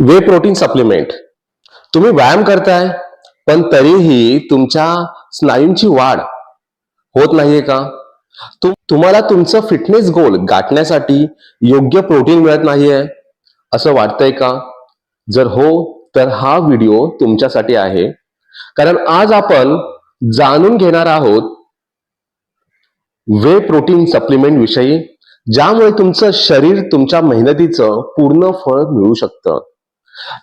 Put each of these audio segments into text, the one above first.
वे protein supplement तुम्ही व्यायाम करताय पण तरीही तुमच्या स्नायूंची वाढ होत नाहीये का? तुम तुम्हाला तुमचं फिटनेस गोल गाठण्यासाठी योग्य प्रोटीन मिळत नाहीये असं वाटतंय का? जर हो तर हा व्हिडिओ तुमच्यासाठी आहे. कारण आज आपण जाणून घेणार आहोत वे प्रोटीन सप्लिमेंट विषयी ज्यामुळे तुमचं शरीर तुमच्या मेहनतीचं पूर्ण फळ मिळू शकतं.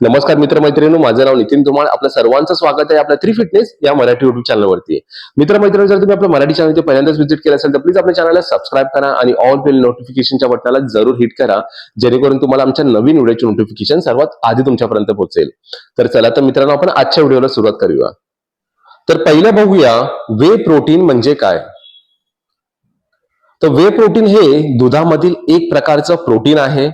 नमस्कार मित्रमैत्रिणी माझं नाव नितीन धुमाळ आपल्या सर्वांचं स्वागत आहे आपल्या थ्री फिटनेस या मराठी युट्यूब चॅनलवरती मित्रमैत्रिणी जर तुम्ही आपल्या मराठी चॅनल पहिल्यांदाच व्हिजिट केलं असेल तर प्लीज आपल्या चॅनलला सबस्क्राईब करा आणि ऑल बेल नोटिफिकेशनच्या बटनाला जरूर हिट करा जेणेकरून तुम्हाला आमच्या नवीन व्हिडिओचे नोटिफिकेशन सर्वात आधी तुमच्यापर्यंत पोहोचेल. तर चला तर मित्रांनो आपण आजच्या व्हिडिओला सुरुवात करूया. तर पहिलं बघूया वे प्रोटीन म्हणजे काय? तर वे प्रोटीन हे दुधामधील एक प्रकारचं प्रोटीन आहे.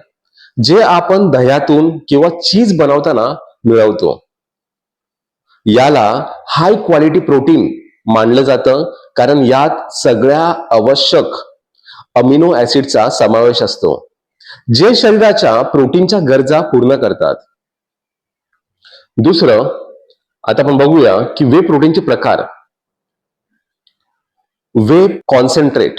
जे आपण दह्यातून किंवा चीज बनवताना मिळवतो. याला हाय क्वालिटी प्रोटीन मानलं जातं कारण यात सगळ्या आवश्यक अमिनो ऍसिडचा समावेश असतो. जे शरीराच्या प्रोटीनच्या गरजा पूर्ण करतात. दुसरं आता आपण बघूया की वे प्रोटीनचे प्रकार. वे कॉन्सन्ट्रेट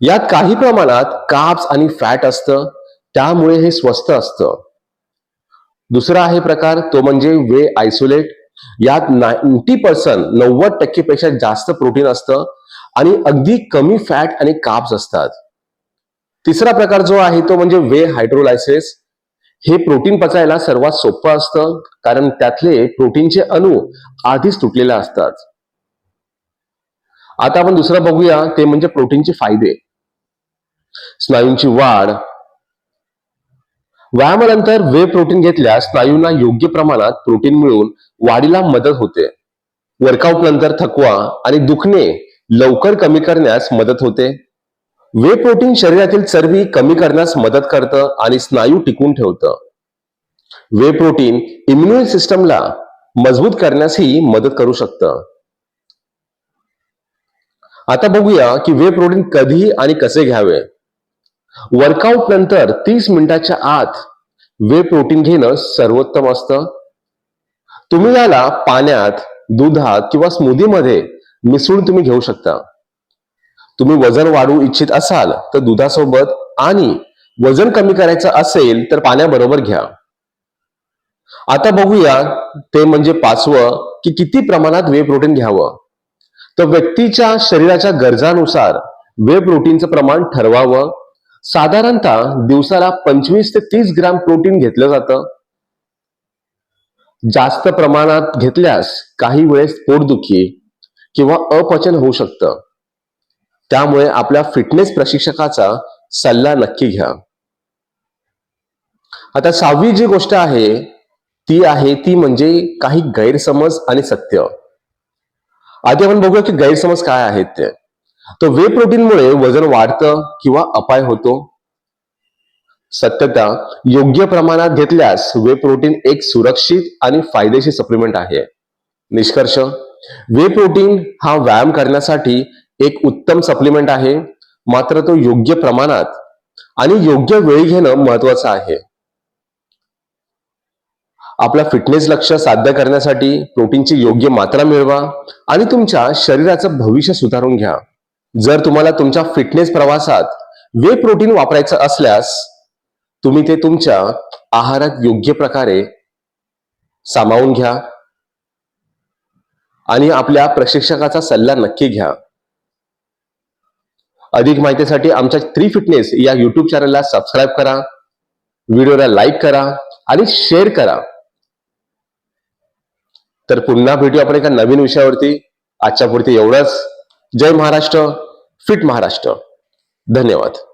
यात काही प्रमाणात काप्स आणि फॅट असतं त्यामुळे हे स्वस्त असतं. दुसरा आहे प्रकार तो म्हणजे वे आयसोलेट. यात नाईन्टी पर्सेंट नव्वद टक्केपेक्षा जास्त प्रोटीन असतं आणि अगदी कमी फॅट आणि काप्स असतात. तिसरा प्रकार जो आहे तो म्हणजे वे हायड्रोलायसिस. हे प्रोटीन पचायला सर्वात सोपं असतं कारण त्यातले प्रोटीनचे अणू आधीच तुटलेले असतात. आता आपण दुसरं बघूया ते म्हणजे प्रोटीनचे फायदे. स्नायूंची वाढ व्यायामानंतर वे प्रोटीन घेतल्यास स्नायूंना योग्य प्रमाणात प्रोटीन मिळून वाढीला मदत होते. वर्कआउट नंतर थकवा आणि दुखणे लवकर कमी करण्यास मदत होते. वे प्रोटीन शरीरातील चरबी कमी करण्यास मदत करतं आणि स्नायू टिकून ठेवतं. वे प्रोटीन इम्युन सिस्टमला मजबूत करण्यासही मदत करू शकतं. आता बघूया की वे प्रोटीन कधी आणि कसे घ्यावे. वर्कआउट नंतर तीस मिनिटाच्या आत वे प्रोटीन घेणं सर्वोत्तम असतं. तुम्ही याला पाण्यात दुधात किंवा स्मूदीमध्ये मिसळून तुम्ही घेऊ शकता. तुम्ही वजन वाढवू इच्छित असाल तर दुधासोबत आणि वजन कमी करायचं असेल तर पाण्याबरोबर घ्या. आता बघूया ते म्हणजे पाचवं की किती प्रमाणात वे प्रोटीन घ्यावं. तर व्यक्तीच्या शरीराच्या गरजानुसार वे प्रोटीनचं प्रमाण ठरवावं. साधारणतः दिवसाला पंचवीस ते तीस ग्राम प्रोटीन घेतलं जातं. जास्त प्रमाणात घेतल्यास काही वेळेस पोटदुखी किंवा अपचन होऊ शकतं. त्यामुळे आपल्या फिटनेस प्रशिक्षकाचा सल्ला नक्की घ्या. आता सहावी जी गोष्ट आहे ती आहे ती म्हणजे काही गैरसमज आणि सत्य. आधी आपण बघूया की गैरसमज काय आहेत ते. तर वे प्रोटीनमुळे वजन वाढतं किंवा अपाय होतो. सत्यता योग्य प्रमाणात घेतल्यास वे प्रोटीन एक सुरक्षित आणि फायदेशीर सप्लिमेंट आहे. निष्कर्ष वे प्रोटीन हा व्यायाम करण्यासाठी एक उत्तम सप्लिमेंट आहे. मात्र तो योग्य प्रमाणात आणि योग्य वेळी घेणं महत्वाचं आहे. आपला फिटनेस लक्ष साध्य करण्यासाठी प्रोटीनची योग्य मात्रा मिळवा आणि तुमच्या शरीराचं भविष्य सुधारून घ्या. जर तुम्हाला तुमच्या फिटनेस प्रवासात वे प्रोटीन वापरायचं असल्यास तुम्ही ते तुमच्या आहारात योग्य प्रकारे सामावून घ्या. आणि आपल्या प्रशिक्षकाचा सल्ला नक्की घ्या. अधिक माहितीसाठी आमच्या थ्री फिटनेस या युट्यूब चॅनलला सबस्क्राईब करा. व्हिडिओला लाईक करा आणि शेअर करा. तर पुन्हा भेटू आपण एका नवीन विषयावरती. आजच्या पुरती एवढंच. जय महाराष्ट्र फिट महाराष्ट्र. धन्यवाद.